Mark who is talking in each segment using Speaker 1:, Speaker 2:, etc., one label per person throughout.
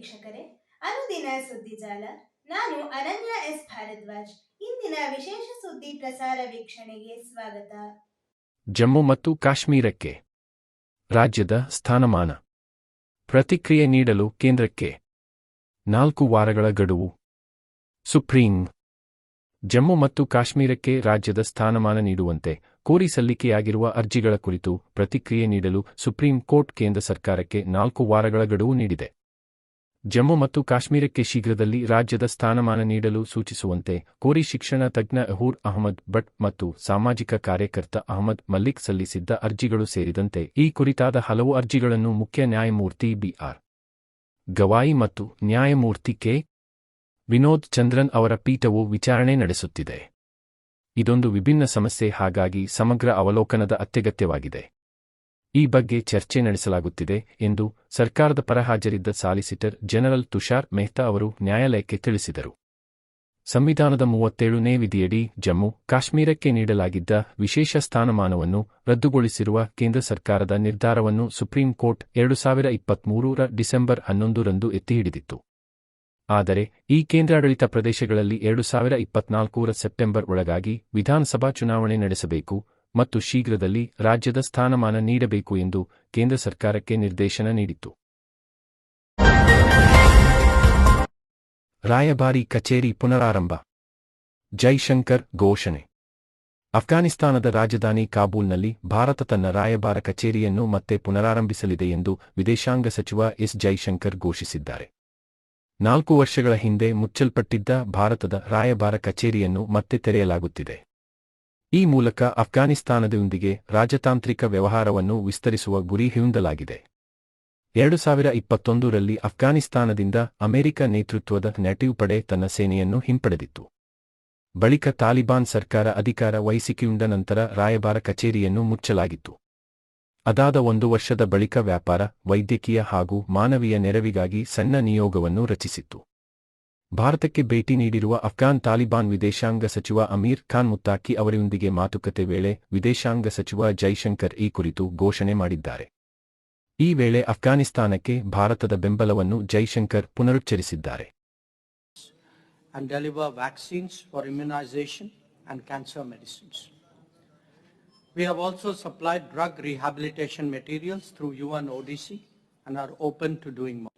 Speaker 1: ವೀಕ್ಷಕರೇ, ಅನುದಿನ ಸುದ್ದಿಜಾಲ ನಾನು ಅನನ್ಯ ಎಸ್. ಭಾರದ್ವಾಜ್. ಇಂದಿನ ವಿಶೇಷ ಸುದ್ದಿ ಪ್ರಸಾರ ವೀಕ್ಷಣೆಗೆ ಸ್ವಾಗತ.
Speaker 2: ಜಮ್ಮು ಮತ್ತು ಕಾಶ್ಮೀರಕ್ಕೆ ರಾಜ್ಯದ ಸ್ಥಾನಮಾನ. ಪ್ರತಿಕ್ರಿಯೆ ನೀಡಲು ಕೇಂದ್ರಕ್ಕೆ ನಾಲ್ಕು ವಾರಗಳ ಗಡುವು. ಸುಪ್ರೀಂ. ಜಮ್ಮು ಮತ್ತು ಕಾಶ್ಮೀರಕ್ಕೆ ರಾಜ್ಯದ ಸ್ಥಾನಮಾನ ನೀಡುವಂತೆ ಕೋರಿ ಸಲ್ಲಿಕೆಯಾಗಿರುವ ಅರ್ಜಿಗಳ ಕುರಿತು ಪ್ರತಿಕ್ರಿಯೆ ನೀಡಲು ಸುಪ್ರೀಂ ಕೋರ್ಟ್ ಕೇಂದ್ರ ಸರ್ಕಾರಕ್ಕೆ ನಾಲ್ಕು ವಾರಗಳ ಗಡುವು ನೀಡಿದೆ. ಜಮ್ಮು ಮತ್ತು ಕಾಶ್ಮೀರಕ್ಕೆ ಶೀಘ್ರದಲ್ಲಿ ರಾಜ್ಯದ ಸ್ಥಾನಮಾನ ನೀಡಲು ಸೂಚಿಸುವಂತೆ ಕೋರಿ ಶಿಕ್ಷಣ ತಜ್ಞ ಅಹೂರ್ ಅಹಮದ್ ಭಟ್ ಮತ್ತು ಸಾಮಾಜಿಕ ಕಾರ್ಯಕರ್ತ ಅಹಮದ್ ಮಲ್ಲಿಕ್ ಸಲ್ಲಿಸಿದ್ದ ಅರ್ಜಿಗಳು ಸೇರಿದಂತೆ ಈ ಕುರಿತಾದ ಹಲವು ಅರ್ಜಿಗಳನ್ನು ಮುಖ್ಯ ನ್ಯಾಯಮೂರ್ತಿ ಬಿಆರ್ ಗವಾಯಿ ಮತ್ತು ನ್ಯಾಯಮೂರ್ತಿ ಕೆ. ವಿನೋದ್ ಚಂದ್ರನ್ ಅವರ ಪೀಠವು ವಿಚಾರಣೆ ನಡೆಸುತ್ತಿದೆ. ಇದೊಂದು ವಿಭಿನ್ನ ಸಮಸ್ಯೆ, ಹಾಗಾಗಿ ಸಮಗ್ರ ಅವಲೋಕನದ ಅತ್ಯಗತ್ಯವಾಗಿದೆ. ಈ ಬಗ್ಗೆ ಚರ್ಚೆ ನಡೆಸಲಾಗುತ್ತಿದೆ ಎಂದು ಸರ್ಕಾರದ ಪರ ಹಾಜರಿದ್ದ ಸಾಲಿಸಿಟರ್ ಜನರಲ್ ತುಷಾರ್ ಮೆಹ್ತಾ ಅವರು ನ್ಯಾಯಾಲಯಕ್ಕೆ ತಿಳಿಸಿದರು. ಸಂವಿಧಾನದ ಮೂವತ್ತೇಳನೇ ವಿಧಿಯಡಿ ಜಮ್ಮು ಕಾಶ್ಮೀರಕ್ಕೆ ನೀಡಲಾಗಿದ್ದ ವಿಶೇಷ ಸ್ಥಾನಮಾನವನ್ನು ರದ್ದುಗೊಳಿಸಿರುವ ಕೇಂದ್ರ ಸರ್ಕಾರದ ನಿರ್ಧಾರವನ್ನು ಸುಪ್ರೀಂ ಕೋರ್ಟ್ ಎರಡು ಸಾವಿರ ಇಪ್ಪತ್ಮೂರರ ಡಿಸೆಂಬರ್ ಹನ್ನೊಂದರಂದು ಎತ್ತಿಹಿಡಿದಿತ್ತು. ಆದರೆ ಈ ಕೇಂದ್ರಾಡಳಿತ ಪ್ರದೇಶಗಳಲ್ಲಿ ಎರಡು ಸಾವಿರ ಇಪ್ಪತ್ನಾಲ್ಕರ ಸೆಪ್ಟೆಂಬರ್ ಒಳಗಾಗಿ ವಿಧಾನಸಭಾ ಚುನಾವಣೆ ನಡೆಸಬೇಕು ಮತ್ತು ಶೀಘ್ರದಲ್ಲಿ ರಾಜ್ಯದ ಸ್ಥಾನಮಾನ ನೀಡಬೇಕು ಎಂದು ಕೇಂದ್ರ ಸರ್ಕಾರಕ್ಕೆ ನಿರ್ದೇಶನ ನೀಡಿತ್ತು. ರಾಯಭಾರಿ ಕಚೇರಿ ಪುನರಾರಂಭ. ಜೈಶಂಕರ್ ಘೋಷಣೆ. ಅಫ್ಘಾನಿಸ್ತಾನದ ರಾಜಧಾನಿ ಕಾಬೂಲ್ನಲ್ಲಿ ಭಾರತ ತನ್ನ ರಾಯಭಾರ ಕಚೇರಿಯನ್ನು ಮತ್ತೆ ಪುನರಾರಂಭಿಸಲಿದೆ ಎಂದು ವಿದೇಶಾಂಗ ಸಚಿವ ಎಸ್ ಜೈಶಂಕರ್ ಘೋಷಿಸಿದ್ದಾರೆ. ನಾಲ್ಕು ವರ್ಷಗಳ ಹಿಂದೆ ಮುಚ್ಚಲ್ಪಟ್ಟಿದ್ದ ಭಾರತದ ರಾಯಭಾರ ಕಚೇರಿಯನ್ನು ಮತ್ತೆ ತೆರೆಯಲಾಗುತ್ತಿದೆ. ಈ ಮೂಲಕ ಅಫ್ಘಾನಿಸ್ತಾನದೊಂದಿಗೆ ರಾಜತಾಂತ್ರಿಕ ವ್ಯವಹಾರವನ್ನು ವಿಸ್ತರಿಸುವ ಗುರಿ ಹೊಂದಲಾಗಿದೆ ಎರಡು ಸಾವಿರ ಇಪ್ಪತ್ತೊಂದರಲ್ಲಿ ಅಫ್ಘಾನಿಸ್ತಾನದಿಂದ ಅಮೆರಿಕ ನೇತೃತ್ವದ ನೆಟಿವ್ ಪಡೆ ತನ್ನ ಸೇನೆಯನ್ನು ಹಿಂಪಡೆದಿತ್ತು. ಬಳಿಕ ತಾಲಿಬಾನ್ ಸರ್ಕಾರ ಅಧಿಕಾರ ವಹಿಸಿಕೆಯುಂಡ ನಂತರ ರಾಯಭಾರ ಕಚೇರಿಯನ್ನು ಮುಚ್ಚಲಾಗಿತ್ತು. ಅದಾದ ಒಂದು ವರ್ಷದ ಬಳಿಕ ವ್ಯಾಪಾರ, ವೈದ್ಯಕೀಯ ಹಾಗೂ ಮಾನವೀಯ ನೆರವಿಗಾಗಿ ಸಣ್ಣ ನಿಯೋಗವನ್ನು ರಚಿಸಿತ್ತು. ಭಾರತಕ್ಕೆ ಭೇಟಿ ನೀಡಿರುವ ಅಫ್ಘಾನ್ ತಾಲಿಬಾನ್ ವಿದೇಶಾಂಗ ಸಚಿವ ಅಮೀರ್ ಖಾನ್ ಮುತ್ತಾಕಿ ಅವರೊಂದಿಗೆ ಮಾತುಕತೆ ವೇಳೆ ವಿದೇಶಾಂಗ ಸಚಿವ ಜೈಶಂಕರ್ ಈ ಕುರಿತು ಘೋಷಣೆ ಮಾಡಿದ್ದಾರೆ ಈ ವೇಳೆ ಅಫ್ಘಾನಿಸ್ತಾನಕ್ಕೆ ಭಾರತದ ಬೆಂಬಲವನ್ನು ಜೈಶಂಕರ್ ಪುನರುಚ್ಚರಿಸಿದ್ದಾರೆ
Speaker 3: vaccines for immunization and cancer medicines. We have also supplied drug rehabilitation materials through UN ODC and are open to doing more.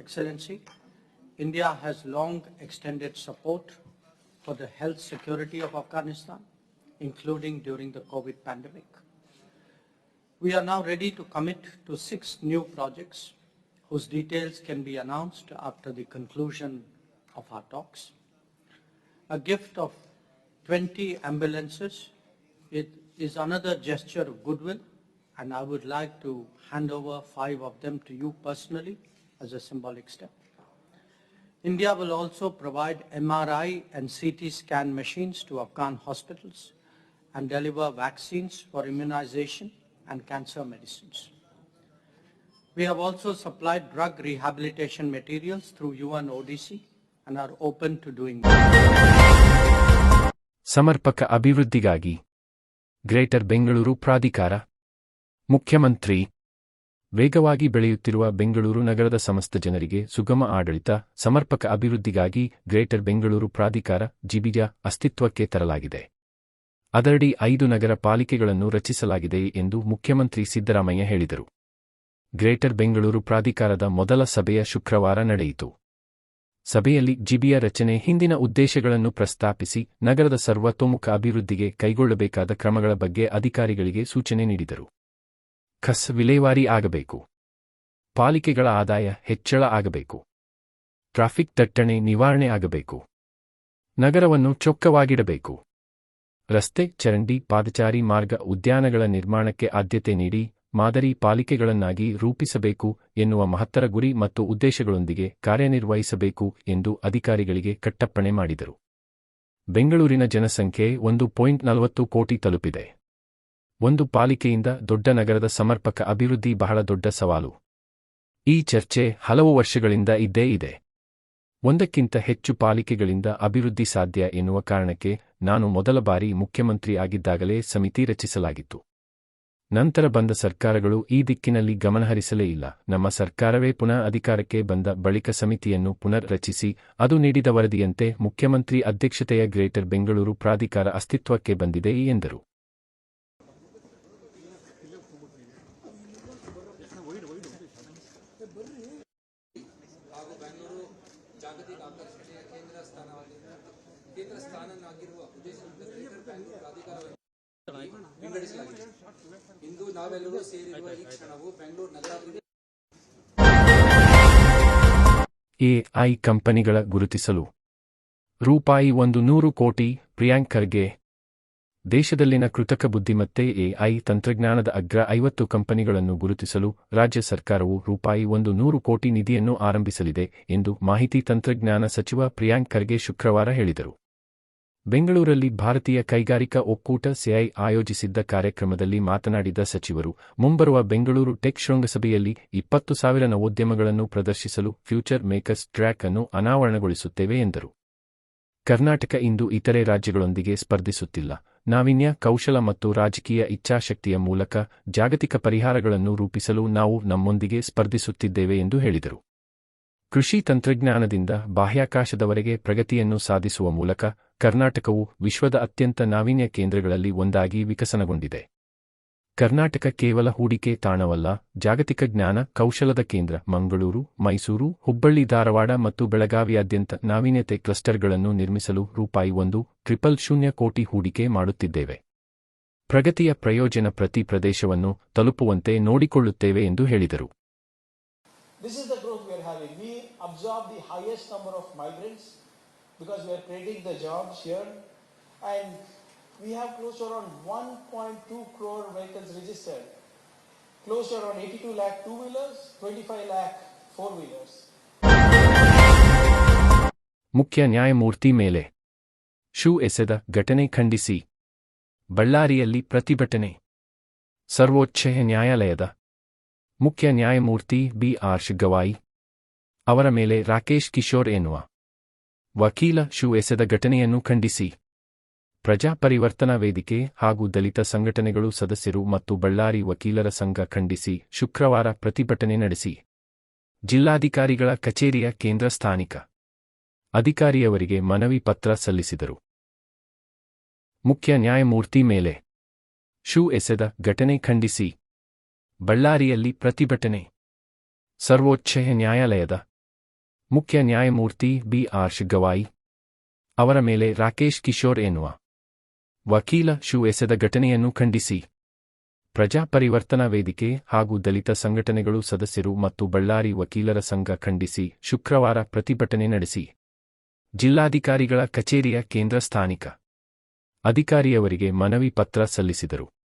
Speaker 3: Excellency, India has long extended support for the health security of Afghanistan, including during the COVID pandemic. We are now ready to commit to six new projects whose details can be announced after the conclusion of our talks. A gift of 20 ambulances it is another gesture of goodwill and I would like to hand over five of them to you personally as a symbolic step. India will also provide MRI and CT scan machines to Afghan hospitals and deliver vaccines for immunization and cancer medicines. We have also supplied drug rehabilitation materials through UN ODC and are open to doing more.
Speaker 2: ಸಮರ್ಪಕ ಅಭಿವೃದ್ಧಿಗಾಗಿ greater Bengaluru ಪ್ರಾಧಿಕಾರ ಮುಖ್ಯಮಂತ್ರಿ ವೇಗವಾಗಿ ಬೆಳೆಯುತ್ತಿರುವ ಬೆಂಗಳೂರು ನಗರದ ಸಮಸ್ತ ಜನರಿಗೆ ಸುಗಮ ಆಡಳಿತ, ಸಮರ್ಪಕ ಅಭಿವೃದ್ಧಿಗಾಗಿ ಗ್ರೇಟರ್ ಬೆಂಗಳೂರು ಪ್ರಾಧಿಕಾರ ಜಿಬಿಜ ಅಸ್ತಿತ್ವಕ್ಕೆ ತರಲಾಗಿದೆ. ಅದರಡಿ ಐದು ನಗರ ಪಾಲಿಕೆಗಳನ್ನು ರಚಿಸಲಾಗಿದೆ ಎಂದು ಮುಖ್ಯಮಂತ್ರಿ ಸಿದ್ದರಾಮಯ್ಯ ಹೇಳಿದರು. ಗ್ರೇಟರ್ ಬೆಂಗಳೂರು ಪ್ರಾಧಿಕಾರದ ಮೊದಲ ಸಭೆಯ ಶುಕ್ರವಾರ ನಡೆಯಿತು. ಸಭೆಯಲ್ಲಿ ಜಿಬಿಯ ರಚನೆ, ಹಿಂದಿನ ಉದ್ದೇಶಗಳನ್ನು ಪ್ರಸ್ತಾಪಿಸಿ, ನಗರದ ಸರ್ವತೋಮುಖ ಅಭಿವೃದ್ಧಿಗೆ ಕೈಗೊಳ್ಳಬೇಕಾದ ಕ್ರಮಗಳ ಬಗ್ಗೆ ಅಧಿಕಾರಿಗಳಿಗೆ ಸೂಚನೆ ನೀಡಿದರು. ಖಸ್ ವಿಲೇವಾರಿ ಆಗಬೇಕು. ಪಾಲಿಕೆಗಳ ಆದಾಯ ಹೆಚ್ಚಳ ಆಗಬೇಕು. ಟ್ರಾಫಿಕ್ ದಟ್ಟಣೆ ನಿವಾರಣೆ ಆಗಬೇಕು. ನಗರವನ್ನು ಚೊಕ್ಕವಾಗಿಡಬೇಕು. ರಸ್ತೆ, ಚರಂಡಿ, ಪಾದಚಾರಿ ಮಾರ್ಗ ಉದ್ಯಾನಗಳ ನಿರ್ಮಾಣಕ್ಕೆ ಆದ್ಯತೆ ನೀಡಿ ಮಾದರಿ ಪಾಲಿಕೆಗಳನ್ನಾಗಿ ರೂಪಿಸಬೇಕು ಎನ್ನುವ ಮಹತ್ತರ ಗುರಿ ಮತ್ತು ಉದ್ದೇಶಗಳೊಂದಿಗೆ ಕಾರ್ಯನಿರ್ವಹಿಸಬೇಕು ಎಂದು ಅಧಿಕಾರಿಗಳಿಗೆ ಕಟ್ಟಪ್ಪಣೆ ಮಾಡಿದರು. ಬೆಂಗಳೂರಿನ ಜನಸಂಖ್ಯೆ ಒಂದು ಪಾಯಿಂಟ್ ನಲವತ್ತು ಕೋಟಿ ತಲುಪಿದೆ. ಒಂದು ಪಾಲಿಕೆಯಿಂದ ದೊಡ್ಡ ನಗರದ ಸಮರ್ಪಕ ಅಭಿವೃದ್ಧಿ ಬಹಳ ದೊಡ್ಡ ಸವಾಲು. ಈ ಚರ್ಚೆ ಹಲವು ವರ್ಷಗಳಿಂದ ಇದ್ದೇ ಇದೆ. ಒಂದಕ್ಕಿಂತ ಹೆಚ್ಚು ಪಾಲಿಕೆಗಳಿಂದ ಅಭಿವೃದ್ಧಿ ಸಾಧ್ಯ ಎನ್ನುವ ಕಾರಣಕ್ಕೆ ನಾನು ಮೊದಲ ಬಾರಿ ಮುಖ್ಯಮಂತ್ರಿ ಆಗಿದ್ದಾಗಲೇ ಸಮಿತಿ ರಚಿಸಲಾಗಿತ್ತು. ನಂತರ ಬಂದ ಸರ್ಕಾರಗಳು ಈ ದಿಕ್ಕಿನಲ್ಲಿ ಗಮನಹರಿಸಲೇ ಇಲ್ಲ. ನಮ್ಮ ಸರ್ಕಾರವೇ ಪುನಃ ಅಧಿಕಾರಕ್ಕೆ ಬಂದ ಬಳಿಕ ಸಮಿತಿಯನ್ನು ಪುನರ್ ರಚಿಸಿ, ಅದು ನೀಡಿದ ವರದಿಯಂತೆ ಮುಖ್ಯಮಂತ್ರಿ ಅಧ್ಯಕ್ಷತೆಯ ಗ್ರೇಟರ್ ಬೆಂಗಳೂರು ಪ್ರಾಧಿಕಾರ ಅಸ್ತಿತ್ವಕ್ಕೆ ಬಂದಿದೆ ಎಂದರು.
Speaker 4: ವಿಂಗಡಿಸಲಾಗಿದೆ. ಇಂದು ನಾವೆಲ್ಲರೂ ಸೇರಿರುವ ಈ ಕ್ಷಣವು ಬೆಂಗಳೂರು ನಗರಾಭಿವೃದ್ಧಿ
Speaker 2: ಎಐ ಕಂಪನಿಗಳ ಗುರುತಿಸಲು ರೂಪಾಯಿ ಒಂದು ನೂರು ಕೋಟಿ ಪ್ರಿಯಾಂಕ್ ಖರ್ಗೆ ದೇಶದಲ್ಲಿನ ಕೃತಕ ಬುದ್ಧಿಮತ್ತೆ ಎಐ ತಂತ್ರಜ್ಞಾನದ ಅಗ್ರ ಐವತ್ತು ಕಂಪನಿಗಳನ್ನು ಗುರುತಿಸಲು ರಾಜ್ಯ ಸರ್ಕಾರವು ರೂಪಾಯಿ ಒಂದು ನೂರು ಕೋಟಿ ನಿಧಿಯನ್ನು ಆರಂಭಿಸಲಿದೆ ಎಂದು ಮಾಹಿತಿ ತಂತ್ರಜ್ಞಾನ ಸಚಿವ ಪ್ರಿಯಾಂಕ್ ಖರ್ಗೆ ಶುಕ್ರವಾರ ಹೇಳಿದರು. ಬೆಂಗಳೂರಲ್ಲಿ ಭಾರತೀಯ ಕೈಗಾರಿಕಾ ಒಕ್ಕೂಟ ಸಿಐ ಆಯೋಜಿಸಿದ್ದ ಕಾರ್ಯಕ್ರಮದಲ್ಲಿ ಮಾತನಾಡಿದ ಸಚಿವರು, ಮುಂಬರುವ ಬೆಂಗಳೂರು ಟೆಕ್ ಶೃಂಗಸಭೆಯಲ್ಲಿ ಇಪ್ಪತ್ತು ಸಾವಿರ ನವೋದ್ಯಮಗಳನ್ನು ಪ್ರದರ್ಶಿಸಲು ಫ್ಯೂಚರ್ ಮೇಕರ್ಸ್ ಟ್ರ್ಯಾಕ್ ಅನ್ನು ಅನಾವರಣಗೊಳಿಸುತ್ತೇವೆ ಎಂದರು. ಕರ್ನಾಟಕ ಇಂದು ಇತರೆ ರಾಜ್ಯಗಳೊಂದಿಗೆ ಸ್ಪರ್ಧಿಸುತ್ತಿಲ್ಲ. ನಾವಿನ್ಯ, ಕೌಶಲ ಮತ್ತು ರಾಜಕೀಯ ಇಚ್ಛಾಶಕ್ತಿಯ ಮೂಲಕ ಜಾಗತಿಕ ಪರಿಹಾರಗಳನ್ನು ರೂಪಿಸಲು ನಾವು ನಮ್ಮೊಂದಿಗೆ ಸ್ಪರ್ಧಿಸುತ್ತಿದ್ದೇವೆ ಎಂದು ಹೇಳಿದರು. ಕೃಷಿ ತಂತ್ರಜ್ಞಾನದಿಂದ ಬಾಹ್ಯಾಕಾಶದವರೆಗೆ ಪ್ರಗತಿಯನ್ನು ಸಾಧಿಸುವ ಮೂಲಕ ಕರ್ನಾಟಕವು ವಿಶ್ವದ ಅತ್ಯಂತ ನಾವೀನ್ಯ ಕೇಂದ್ರಗಳಲ್ಲಿ ಒಂದಾಗಿ ವಿಕಸನಗೊಂಡಿದೆ. ಕರ್ನಾಟಕ ಕೇವಲ ಹೂಡಿಕೆ ತಾಣವಲ್ಲ, ಜಾಗತಿಕ ಜ್ಞಾನ ಕೌಶಲದ ಕೇಂದ್ರ, ಮಂಗಳೂರು, ಮೈಸೂರು, ಹುಬ್ಬಳ್ಳಿ, ಧಾರವಾಡ ಮತ್ತು ಬೆಳಗಾವಿಯಾದ್ಯಂತ ನಾವೀನ್ಯತೆ ಕ್ಲಸ್ಟರ್ಗಳನ್ನು ನಿರ್ಮಿಸಲು ರೂಪಾಯಿ ಒಂದು, ಟ್ರಿಪಲ್ ಶೂನ್ಯ ಕೋಟಿ ಹೂಡಿಕೆ ಮಾಡುತ್ತಿದ್ದೇವೆ. ಪ್ರಗತಿಯ ಪ್ರಯೋಜನ ಪ್ರತಿ ಪ್ರದೇಶವನ್ನು ತಲುಪುವಂತೆ ನೋಡಿಕೊಳ್ಳುತ್ತೇವೆ ಎಂದು ಹೇಳಿದರು.
Speaker 5: And we have close to around 1.2 crore vehicles registered. Close to around 82 lakh two-wheelers, 25 lakh four-wheelers.
Speaker 2: ಮುಖ್ಯ ನ್ಯಾಯಮೂರ್ತಿ ಮೇಲೆ ಶೂ ಎಸೆದ ಘಟನೆ ಖಂಡಿಸಿ ಬಳ್ಳಾರಿಯಲ್ಲಿ ಪ್ರತಿಭಟನೆ ಸರ್ವೋಚ್ಚ ನ್ಯಾಯಾಲಯದ ಮುಖ್ಯ ನ್ಯಾಯಮೂರ್ತಿ ಬಿ ಆರ್ ಗವಾಯಿ ಅವರ ಮೇಲೆ ರಾಕೇಶ್ ಕಿಶೋರ್ ಎನ್ನುವ ವಕೀಲ ಶೂ ಎಸೆದ ಘಟನೆಯನ್ನು ಖಂಡಿಸಿ ಪ್ರಜಾ ಪರಿವರ್ತನಾ ವೇದಿಕೆ ಹಾಗೂ ದಲಿತ ಸಂಘಟನೆಗಳು ಸದಸ್ಯರು ಮತ್ತು ಬಳ್ಳಾರಿ ವಕೀಲರ ಸಂಘ ಖಂಡಿಸಿ ಶುಕ್ರವಾರ ಪ್ರತಿಭಟನೆ ನಡೆಸಿ. ಜಿಲ್ಲಾಧಿಕಾರಿಗಳ ಕಚೇರಿಯ ಕೇಂದ್ರ ಸ್ಥಾನಿಕ ಅಧಿಕಾರಿಯವರಿಗೆ ಮನವಿ ಪತ್ರ ಸಲ್ಲಿಸಿದರು. ಮುಖ್ಯ ನ್ಯಾಯಮೂರ್ತಿ ಮೇಲೆ ಶೂ ಎಸೆದ ಘಟನೆ ಖಂಡಿಸಿ ಬಳ್ಳಾರಿಯಲ್ಲಿ ಪ್ರತಿಭಟನೆ. ಸರ್ವೋಚ್ಚ ನ್ಯಾಯಾಲಯದ ಮುಖ್ಯ ನ್ಯಾಯಮೂರ್ತಿ ಬಿ ಆರ್ ಗವಾಯಿ ಅವರ ಮೇಲೆ ರಾಕೇಶ್ ಕಿಶೋರ್ ಎನ್ನುವ ವಕೀಲ ಶೂ ಎಸೆದ ಘಟನೆಯನ್ನು ಖಂಡಿಸಿ. ಪ್ರಜಾ ಪರಿವರ್ತನಾ ವೇದಿಕೆ ಹಾಗೂ ದಲಿತ ಸಂಘಟನೆಗಳು ಸದಸ್ಯರು ಮತ್ತು ಬಳ್ಳಾರಿ ವಕೀಲರ ಸಂಘ ಖಂಡಿಸಿ ಶುಕ್ರವಾರ ಪ್ರತಿಭಟನೆ ನಡೆಸಿ. ಜಿಲ್ಲಾಧಿಕಾರಿಗಳ ಕಚೇರಿಯ ಕೇಂದ್ರ ಸ್ಥಾನಿಕ ಅಧಿಕಾರಿಯವರಿಗೆ ಮನವಿ ಪತ್ರ ಸಲ್ಲಿಸಿದರು.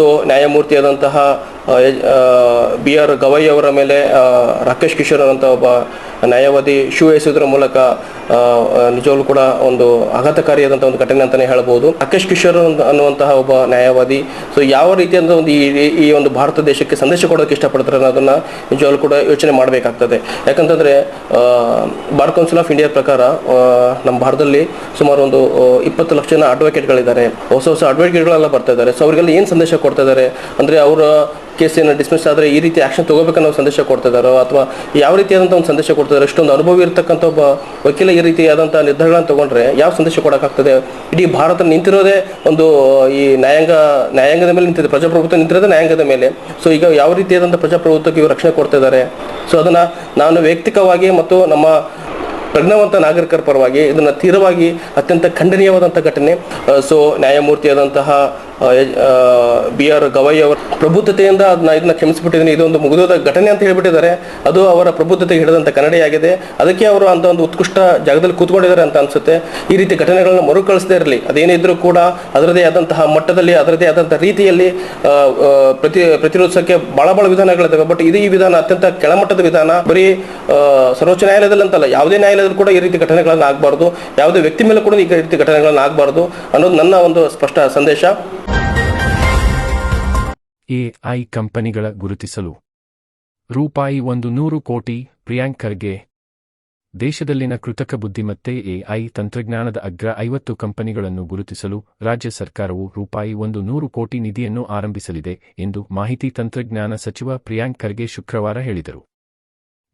Speaker 6: ಸೊ ನ್ಯಾಯಮೂರ್ತಿಯಾದಂತಹ ಬಿ ಆರ್ ಗವೈ ಅವರ ಮೇಲೆ ರಾಕೇಶ್ ಕಿಶೋರ್ ಅಂತ ಒಬ್ಬ ನ್ಯಾಯವಾದಿ ಶೂ ಎಸೆಯುವುದರ ಮೂಲಕ ನಿಜವಾಗ್ಲೂ ಕೂಡ ಒಂದು ಆಘಾತಕಾರಿಯಾದಂತಹ ಒಂದು ಘಟನೆ ಅಂತಾನೆ ಹೇಳ್ಬೋದು. ರಾಕೇಶ್ ಕಿಶೋರ್ ಅನ್ನುವಂತಹ ಒಬ್ಬ ನ್ಯಾಯವಾದಿ. ಸೊ ಯಾವ ರೀತಿಯಾದ ಒಂದು ಈ ಒಂದು ಭಾರತ ದೇಶಕ್ಕೆ ಸಂದೇಶ ಕೊಡೋಕೆ ಇಷ್ಟಪಡ್ತಾರೆ ಅನ್ನೋದನ್ನ ನಿಜವಾಗ್ಲೂ ಕೂಡ ಯೋಚನೆ ಮಾಡಬೇಕಾಗ್ತದೆ. ಯಾಕಂತಂದ್ರೆ ಬಾರ್ ಕೌನ್ಸಿಲ್ ಆಫ್ ಇಂಡಿಯಾ ಪ್ರಕಾರ ನಮ್ಮ ಭಾರತದಲ್ಲಿ ಸುಮಾರು ಒಂದು ಇಪ್ಪತ್ತು ಲಕ್ಷ ಜನ ಅಡ್ವೊಕೇಟ್ಗಳಿದ್ದಾರೆ. ಹೊಸ ಹೊಸ ಅಡ್ವೊಕೇಟ್ಗಳೆಲ್ಲ ಬರ್ತಾ ಇದ್ದಾರೆ. ಸೊ ಅವರಿಗೆಲ್ಲ ಏನು ಸಂದೇಶ ಕೊಡ್ತಾ ಇದ್ದಾರೆ? ಅಂದ್ರೆ ಅವರ ಕೇಸಿನ ಡಿಸ್ಮಿಸ್ ಆದರೆ ಈ ರೀತಿ ಆಕ್ಷನ್ ತಗೋಬೇಕನ್ನೋ ಸಂದೇಶ ಕೊಡ್ತಾ ಇದ್ದಾರೋ, ಅಥವಾ ಯಾವ ರೀತಿಯಾದಂಥ ಒಂದು ಸಂದೇಶ ಕೊಡ್ತಾ ಇದ್ದಾರೆ ಇಷ್ಟೊಂದು ಅನುಭವ ಇರತಕ್ಕಂಥ ಒಬ್ಬ ವಕೀಲ ಈ ರೀತಿಯಾದಂಥ ನಿರ್ಧಾರಗಳನ್ನು ತಗೊಂಡ್ರೆ ಯಾವ ಸಂದೇಶ ಕೊಡೋಕ್ಕಾಗ್ತದೆ? ಇಡೀ ಭಾರತ ನಿಂತಿರೋದೇ ಒಂದು, ಈ ನ್ಯಾಯಾಂಗ, ನ್ಯಾಯಾಂಗದ ಮೇಲೆ ನಿಂತಿದೆ, ಪ್ರಜಾಪ್ರಭುತ್ವ ನಿಂತಿರೋದೇ ನ್ಯಾಯಾಂಗದ ಮೇಲೆ. ಸೊ ಈಗ ಯಾವ ರೀತಿಯಾದಂಥ ಪ್ರಜಾಪ್ರಭುತ್ವಕ್ಕೆ ಇವರು ರಕ್ಷಣೆ ಕೊಡ್ತಾ ಇದ್ದಾರೆ ಸೊ ಅದನ್ನ ನಾನು ವೈಯಕ್ತಿಕವಾಗಿ ಮತ್ತು ನಮ್ಮ ಪ್ರಜ್ಞಾವಂತ ನಾಗರಿಕರ ಪರವಾಗಿ ಇದನ್ನ ತೀರವಾಗಿ ಅತ್ಯಂತ ಖಂಡನೀಯವಾದಂಥ ಘಟನೆ. ಸೊ ನ್ಯಾಯಮೂರ್ತಿಯಾದಂತಹ ಬಿ ಆರ್ ಗವೈ ಅವರ ಪ್ರಬುದ್ಧತೆಯಿಂದ ಅದನ್ನ ಇದನ್ನ ಕ್ಷಮಿಸಿಬಿಟ್ಟಿದ್ದೀನಿ. ಇದೊಂದು ಮುಗಿದೋದ ಘಟನೆ ಅಂತ ಹೇಳಿಬಿಟ್ಟಿದ್ದಾರೆ. ಅದು ಅವರ ಪ್ರಬುದ್ಧತೆಗೆ ಹಿಡಿದಂಥ ಕನ್ನಡಿಯಾಗಿದೆ ಅದಕ್ಕೆ ಅವರು ಅಂತ ಒಂದು ಉತ್ಕೃಷ್ಟ ಜಾಗದಲ್ಲಿ ಕೂತ್ಕೊಂಡಿದ್ದಾರೆ ಅಂತ ಅನ್ಸುತ್ತೆ. ಈ ರೀತಿ ಘಟನೆಗಳನ್ನ ಮರುಕಳಿಸದೇ ಇರಲಿ. ಅದೇನಿದ್ರೂ ಕೂಡ ಅದರದೇ ಆದಂತಹ ಮಟ್ಟದಲ್ಲಿ, ಅದರದೇ ಆದಂತಹ ರೀತಿಯಲ್ಲಿ ಪ್ರತಿ ಪ್ರತಿರೋಧಿಸಕ್ಕೆ ಬಹಳ ಬಹಳ ವಿಧಾನಗಳಿದ್ದಾವೆ ಬಟ್ ಇದು ಈ ವಿಧಾನ ಅತ್ಯಂತ ಕೆಳಮಟ್ಟದ ವಿಧಾನ. ಬರೀ ಸರ್ವೋಚ್ಚ ನ್ಯಾಯಾಲಯದಲ್ಲಿ ಅಂತಲ್ಲ, ಯಾವುದೇ ನ್ಯಾಯಾಲಯದಲ್ಲಿ ಕೂಡ ಈ ರೀತಿ ಘಟನೆಗಳನ್ನ ಆಗಬಾರ್ದು. ಯಾವುದೇ ವ್ಯಕ್ತಿ ಮೇಲೆ ಕೂಡ ಈ ರೀತಿ ಘಟನೆಗಳನ್ನು ಆಗಬಾರ್ದು ಅನ್ನೋದು ನನ್ನ ಒಂದು ಸ್ಪಷ್ಟ ಸಂದೇಶ.
Speaker 2: ಎಐ ಕಂಪನಿಗಳ ಗುರುತಿಸಲು. ರೂಪಾಯಿ ಒಂದು ನೂರು ಕೋಟಿ ಪ್ರಿಯಾಂಕರ್ಗೆ. ದೇಶದಲ್ಲಿನ ಕೃತಕ ಬುದ್ಧಿಮತ್ತೆ ಎಐ ತಂತ್ರಜ್ಞಾನದ ಅಗ್ರ ಐವತ್ತು ಕಂಪನಿಗಳನ್ನು ಗುರುತಿಸಲು ರಾಜ್ಯ ಸರ್ಕಾರವು ರೂಪಾಯಿ ಒಂದು ನೂರು ಕೋಟಿ ನಿಧಿಯನ್ನು ಆರಂಭಿಸಲಿದೆ ಎಂದು ಮಾಹಿತಿ ತಂತ್ರಜ್ಞಾನ ಸಚಿವ ಪ್ರಿಯಾಂಕ್ ಖರ್ಗೆ ಶುಕ್ರವಾರ ಹೇಳಿದರು.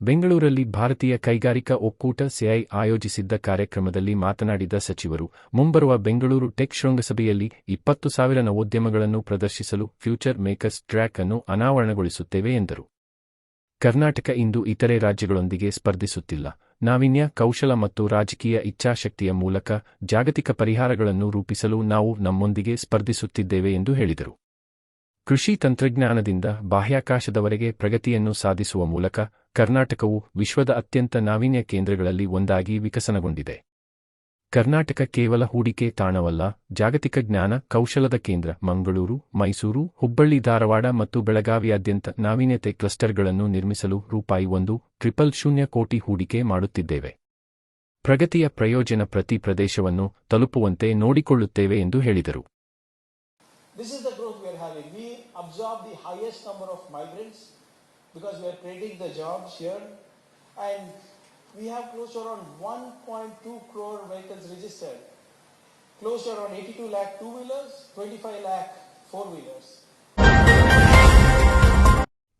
Speaker 2: ಬೆಂಗಳೂರಲ್ಲಿ ಭಾರತೀಯ ಕೈಗಾರಿಕಾ ಒಕ್ಕೂಟ ಸಿಐ ಆಯೋಜಿಸಿದ್ದ ಕಾರ್ಯಕ್ರಮದಲ್ಲಿ ಮಾತನಾಡಿದ ಸಚಿವರು, ಮುಂಬರುವ ಬೆಂಗಳೂರು ಟೆಕ್ ಶೃಂಗಸಭೆಯಲ್ಲಿ ಇಪ್ಪತ್ತು ಸಾವಿರ ನವೋದ್ಯಮಗಳನ್ನು ಪ್ರದರ್ಶಿಸಲು ಫ್ಯೂಚರ್ ಮೇಕರ್ಸ್ ಟ್ರ್ಯಾಕ್ ಅನ್ನು ಅನಾವರಣಗೊಳಿಸುತ್ತೇವೆ ಎಂದರು. ಕರ್ನಾಟಕ ಇಂದು ಇತರೆ ರಾಜ್ಯಗಳೊಂದಿಗೆ ಸ್ಪರ್ಧಿಸುತ್ತಿಲ್ಲ. ನಾವಿನ್ಯ, ಕೌಶಲ ಮತ್ತು ರಾಜಕೀಯ ಇಚ್ಛಾಶಕ್ತಿಯ ಮೂಲಕ ಜಾಗತಿಕ ಪರಿಹಾರಗಳನ್ನು ರೂಪಿಸಲು ನಾವು ನಮ್ಮೊಂದಿಗೆ ಸ್ಪರ್ಧಿಸುತ್ತಿದ್ದೇವೆ ಎಂದು ಹೇಳಿದರು. ಕೃಷಿ ತಂತ್ರಜ್ಞಾನದಿಂದ ಬಾಹ್ಯಾಕಾಶದವರೆಗೆ ಪ್ರಗತಿಯನ್ನು ಸಾಧಿಸುವ ಮೂಲಕ ಕರ್ನಾಟಕವು ವಿಶ್ವದ ಅತ್ಯಂತ ನಾವೀನ್ಯ ಕೇಂದ್ರಗಳಲ್ಲಿ ಒಂದಾಗಿ ವಿಕಸನಗೊಂಡಿದೆ. ಕರ್ನಾಟಕ ಕೇವಲ ಹೂಡಿಕೆ ತಾಣವಲ್ಲ, ಜಾಗತಿಕ ಜ್ಞಾನ ಕೌಶಲದ ಕೇಂದ್ರ ಮಂಗಳೂರು, ಮೈಸೂರು, ಹುಬ್ಬಳ್ಳಿ, ಧಾರವಾಡ ಮತ್ತು ಬೆಳಗಾವಿಯಾದ್ಯಂತ ನಾವೀನ್ಯತೆ ಕ್ಲಸ್ಟರ್ಗಳನ್ನು ನಿರ್ಮಿಸಲು ರೂಪಾಯಿ ಒಂದು, ಟ್ರಿಪಲ್ ಶೂನ್ಯ ಕೋಟಿ ಹೂಡಿಕೆ ಮಾಡುತ್ತಿದ್ದೇವೆ. ಪ್ರಗತಿಯ ಪ್ರಯೋಜನ ಪ್ರತಿ ಪ್ರದೇಶವನ್ನು ತಲುಪುವಂತೆ ನೋಡಿಕೊಳ್ಳುತ್ತೇವೆ ಎಂದು ಹೇಳಿದರು.
Speaker 5: absorb the highest number of migrants because we are creating the jobs here and we have close to around 1.2 crore vehicles registered. Close to around 82 lakh two-wheelers, 25 lakh four-wheelers.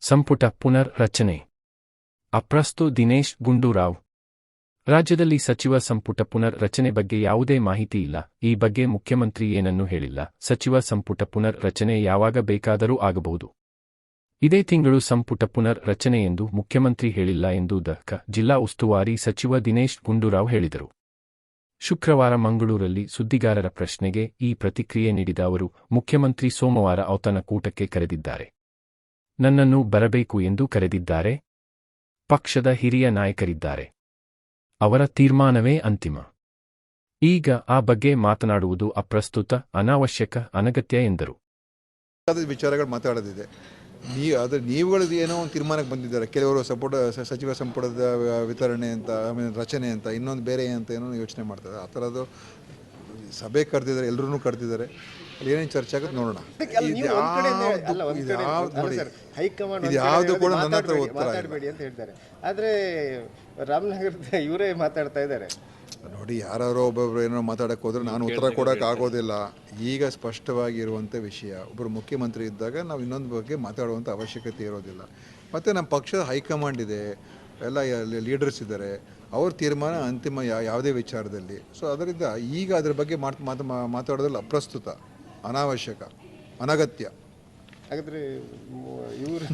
Speaker 2: ಸಂಪುಟ ಪುನರ್ ರಚನೆ ಅಪ್ರಸ್ತು ದಿನೇಶ್ ಗುಂಡೂರಾವ್ ರಾಜ್ಯದಲ್ಲಿ ಸಚಿವ ಸಂಪುಟ ಪುನರ್ ರಚನೆ ಬಗ್ಗೆ ಯಾವುದೇ ಮಾಹಿತಿ ಇಲ್ಲ. ಈ ಬಗ್ಗೆ ಮುಖ್ಯಮಂತ್ರಿ ಏನನ್ನೂ ಹೇಳಿಲ್ಲ. ಸಚಿವ ಸಂಪುಟ ಪುನರ್ ರಚನೆ ಯಾವಾಗ ಬೇಕಾದರೂ ಆಗಬಹುದು. ಇದೇ ತಿಂಗಳು ಸಂಪುಟ ಪುನರ್ ರಚನೆ ಎಂದು ಮುಖ್ಯಮಂತ್ರಿ ಹೇಳಿಲ್ಲ ಎಂದು ದಕ ಜಿಲ್ಲಾ ಉಸ್ತುವಾರಿ ಸಚಿವ ದಿನೇಶ್ ಗುಂಡೂರಾವ್ ಹೇಳಿದರು. ಶುಕ್ರವಾರ ಮಂಗಳೂರಲ್ಲಿ ಸುದ್ದಿಗಾರರ ಪ್ರಶ್ನೆಗೆ ಈ ಪ್ರತಿಕ್ರಿಯೆ ನೀಡಿದ ಅವರು, ಮುಖ್ಯಮಂತ್ರಿ ಸೋಮವಾರ ಔತಣಕೂಟಕ್ಕೆ ಕರೆದಿದ್ದಾರೆ. ನನ್ನನ್ನು ಬರಬೇಕು ಎಂದು ಕರೆದಿದ್ದಾರೆ. ಪಕ್ಷದ ಹಿರಿಯ ನಾಯಕರಿದ್ದಾರೆ. ಅವರ ತೀರ್ಮಾನವೇ ಅಂತಿಮ. ಈಗ ಆ ಬಗ್ಗೆ ಮಾತನಾಡುವುದು ಅಪ್ರಸ್ತುತ, ಅನಾವಶ್ಯಕ, ಅನಗತ್ಯ ಎಂದರು.
Speaker 7: ವಿಚಾರಗಳು ಮಾತಾಡೋದಿದೆ. ನೀ ಆದರೆ ನೀವುಗಳು ಏನೋ ಒಂದು ತೀರ್ಮಾನಕ್ಕೆ ಬಂದಿದ್ದಾರೆ. ಕೆಲವರು ಸಂಪುಟ, ಸ- ಸಚಿವ ಸಂಪುಟದ ವಿತರಣೆ ಅಂತ ಆಮೇಲೆ ರಚನೆ ಅಂತ, ಇನ್ನೊಂದು ಬೇರೆ ಅಂತ ಏನೋ ಯೋಚನೆ ಮಾಡ್ತಾರೆ. ಆ ಥರದ್ದು ಸಭೆ ಕರೆದಿದ್ದಾರೆ ಎಲ್ಲರೂ ಕರೆದಿದ್ದಾರೆ. ಏನೇನು ಚರ್ಚೆ ಆಗುತ್ತೆ ನೋಡೋಣ. ಇದು. ಯಾವ್ದು- ಕೂಡ ನನ್ನ ಹತ್ರ ಉತ್ತರ
Speaker 8: ಮಾತಾಡಬೇಡಿ ಅಂತ ಹೇಳ್ತಾರೆ. ಆದ್ರೆ ರಾಮನಗರದ ಇವರೇ ಮಾತಾಡ್ತಾ ಇದ್ದಾರೆ.
Speaker 7: ನೋಡಿ ಯಾರು ಒಬ್ಬೊಬ್ರು ಏನೋ ಮಾತಾಡಕ್ಕೆ ಹೋದ್ರೆ ನಾನು ಉತ್ತರ ಕೊಡೋಕೆ ಆಗೋದಿಲ್ಲ. ಈಗ ಸ್ಪಷ್ಟವಾಗಿ ಇರುವಂತ ವಿಷಯ ಒಬ್ಬರು ಮುಖ್ಯಮಂತ್ರಿ ಇದ್ದಾಗ ನಾವು ಇನ್ನೊಂದು ಬಗ್ಗೆ ಮಾತಾಡುವಂಥ ಅವಶ್ಯಕತೆ ಇರೋದಿಲ್ಲ. ಮತ್ತು ನಮ್ಮ ಪಕ್ಷದ ಹೈಕಮಾಂಡ್ ಇದೆ ಎಲ್ಲ ಲೀಡರ್ಸ್ ಇದ್ದಾರೆ ಅವ್ರ ತೀರ್ಮಾನ ಅಂತಿಮ ಯಾ ಯಾವುದೇ ವಿಚಾರದಲ್ಲಿ. ಸೊ ಅದರಿಂದ ಈಗ ಅದ್ರ ಬಗ್ಗೆ ಮಾತು ಮಾತು ಮಾತಾಡೋದ್ರಲ್ಲಿ ಅಪ್ರಸ್ತುತ. ಅನಾವಶ್ಯಕ ಅನಗತ್ಯ.
Speaker 8: ಹಾಗಾದ್ರೆ ಇವರು